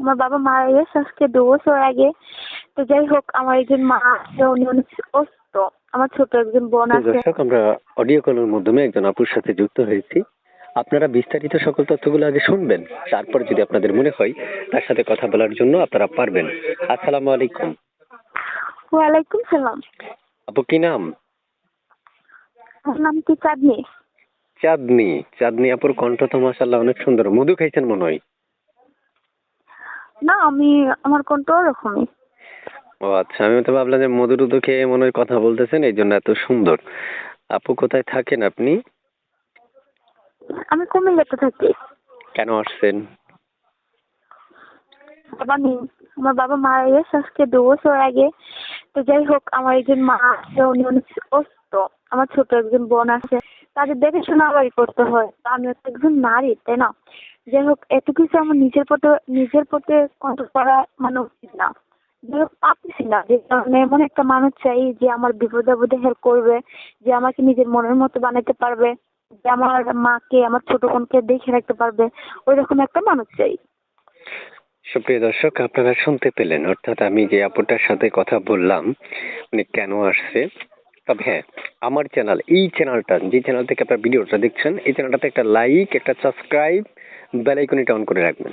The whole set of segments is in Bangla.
আমার বাবা মারা গেছে আজকে দু বছর আগে। তো যাই হোক আমার একজন মা আছে উনি অনেক অসুস্থ আমার ছোট একজন বোন আছে। দর্শক আমরা অডিও কলের মাধ্যমে একজন আপুর সাথে যুক্ত হয়েছি। আপনারা বিস্তারিত সকল তথ্যগুলো আগে শুনবেন তারপর যদি আপনাদের মনে হয় তার সাথে কথা বলার জন্য আপনারা পারবেন। আসসালামু আলাইকুম। ওয়ালাইকুম সালাম। আপু কি নাম? আমার নাম কি চাঁদনি? চাঁদনি। চাঁদনি আপুর কণ্ঠ তো মাসাল্লাহ অনেক সুন্দর। মধু খাইছেন মনে হয়? না আমি আমার কণ্ঠ ওরকমই ও আচ্ছা আমি তো ভাবলাম যে মধু টুধু খেয়ে মনে হয় কথা বলতেছেন এই জন্য এত সুন্দর। আপু কোথায় থাকেন আপনি? আমি কুমিল্লাতে থাকি। কেন আসছেন? বাবা নেই। আমার বাবা মারা গেছে আজকে দু বছর আগে। তো যাই হোক আমার একজন মা আছে উনি অনেক অসুস্থ আমার ছোট একজন বোন আছে। তাদের দেখাশোনা আমারই করতে হয়। আমি তো একজন নারী তাই না? যাই হোক এত কিছু আমার নিজের প্রতি নিজের প্রতি কন্ট্রোল করা মানে উচিত না। যাই হোক পারতেছি না, যে কারণে এমন একটা মানুষ চাই যে আমার বিপদে আপদে হেল্প করবে, যে আমাকে নিজের মনের মতো বানাতে পারবে, যে আমার মাকে, আমার ছোট বোনকে দেখে রাখতে পারবে ওই রকম একটা মানুষ চাই। সুপ্রিয় দর্শক, আপনারা শুনতে পেলেন, অর্থাৎ আমি যে আপুটার সাথে কথা বললাম, উনি কেন আসছে? তবে হ্যাঁ আমার চ্যানেল এই চ্যানেলটা যে চ্যানেল থেকে আপনার ভিডিওটা দেখছেন এই চ্যানেলটাতে একটা লাইক একটা সাবস্ক্রাইব বেল আইকনটা অন করে রাখবেন।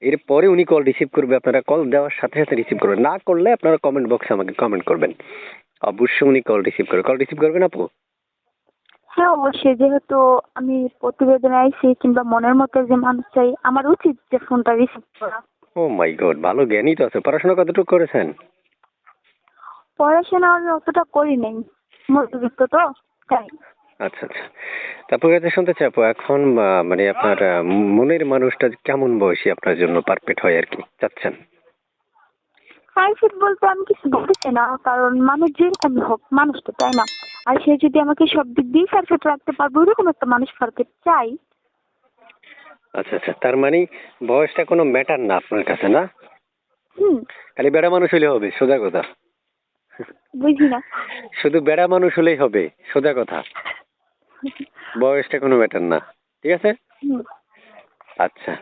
এরপরে উনি কল রিসিভ করবে আপনারা কল দেওয়ার সাথে সাথে রিসিভ করবেন। না করলে আপনারা কমেন্ট বক্সে আমাকে কমেন্ট করবেন। অবশ্যই উনি কল রিসিভ করবে। কল রিসিভ করবেন আপু? হ্যাঁ অবশ্যই। যেহেতু আমি প্রতিবেদনে আইছি কিংবা মনের মতো যে মানুষ চাই আমার উচিত যে ফোনটা রিসিভ করা। ও মাই গড ভালো জ্ঞানই তো আছে। পড়াশোনা কতটুকু করেছেন? পড়াশোনা আমি অতটা করি নাই। মধ্যবিত্ত তো তাই। আচ্ছা আচ্ছা। তারপর কাছে শুনতে চাই আপু এখন মানে আপনার মনের মানুষটা কেমন বয়সী আপনার জন্য পারফেক্ট হয় আর কি চাচ্ছেন? পারফেক্ট বলতে আমি কিছু বলতেছি না কারণ মানুষ যেরকম হোক মানুষ তো তাই না? আর সে যদি আমাকে সব দিক দিয়ে পারফেক্ট রাখতে পারবে ওরকম একটা মানুষ পারফেক্ট চাই। আচ্ছা আচ্ছা তার মানে বয়সটা কোনো ম্যাটার না আপনার কাছে না? হুম। খালি বেড়া মানুষ হলে হবে সোজা কথা। বুঝি না। শুধু বেড়া মানুষ হলেই হবে সোজা কথা। বয়সটা কোনো ম্যাটার না ঠিক আছে? আচ্ছা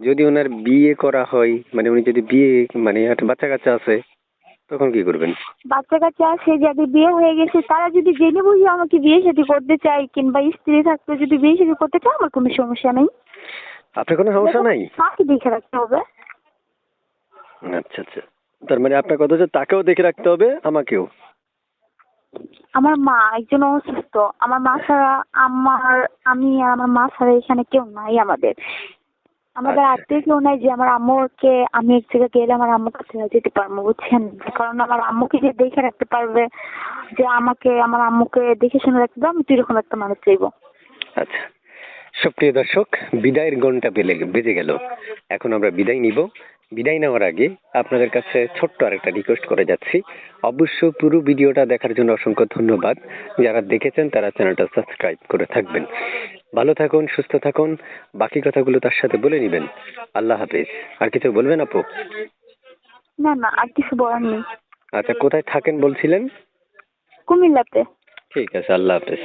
যদি ওনার বিয়ে করা হয় মানে উনি যদি বিয়ে মানে একটা বাচ্চা কাচ্চা আছে তখন কি করবেন? বাচ্চা কাচ্চা আছে যাদের বিয়ে হয়ে গেছে তারা যদি জেনে বুঝে আমাকে বিয়ে শাদী করতে চায় কিংবা স্ত্রী থাকতে যদি বিয়ে শাদী করতে চায় আমার কোনো সমস্যা নেই। আপনার কোনো সমস্যা নাই? দেখে রাখতে হবে। আচ্ছা আচ্ছা। তার মানে আপনার কথা হচ্ছে তাকেও দেখে রাখতে হবে আমাকেও। আমার মা একজন অসুস্থ। আমার মা ছাড়া আমার আমি আর আমার মা ছাড়া এখানে কেউ নাই আমাদের। আমাদের আচ্ছা। আত্মীয় কেউ নাই যে আমার আম্মুকে আমি এক জায়গায় গেলে আমার আম্মুকে ছেড়ে যেতে পারব বুঝছেন? কারণ আমার আম্মুকে যে দেখে রাখতে পারবে যে আমাকে আমার আম্মুকে দেখে শুনে রাখতে পারবে আমি তো এরকম একটা মানুষ চাইব। আচ্ছা। সুপ্রিয় দর্শক বিদায়ের ঘণ্টা বেলে বেজে গেল। এখন আমরা বিদায় নিব। বিদায় নেওয়ার আগে আপনাদের কাছে ছোট্ট আরেকটা রিকোয়েস্ট করে যাচ্ছি। অবশ্য পুরো ভিডিওটা দেখার জন্য অসংখ্য ধন্যবাদ। যারা দেখেছেন তারা চ্যানেলটা সাবস্ক্রাইব করে থাকবেন। ভালো থাকুন সুস্থ থাকুন। বাকি কথাগুলো তার সাথে বলে নেবেন। আল্লাহ হাফিজ। আর কিছু বলবেন আপু? না না আর কিছু বলার নেই। আচ্ছা কোথায় থাকেন বলছিলেন? কুমিল্লাতে। ঠিক আছে আল্লাহ হাফিজ।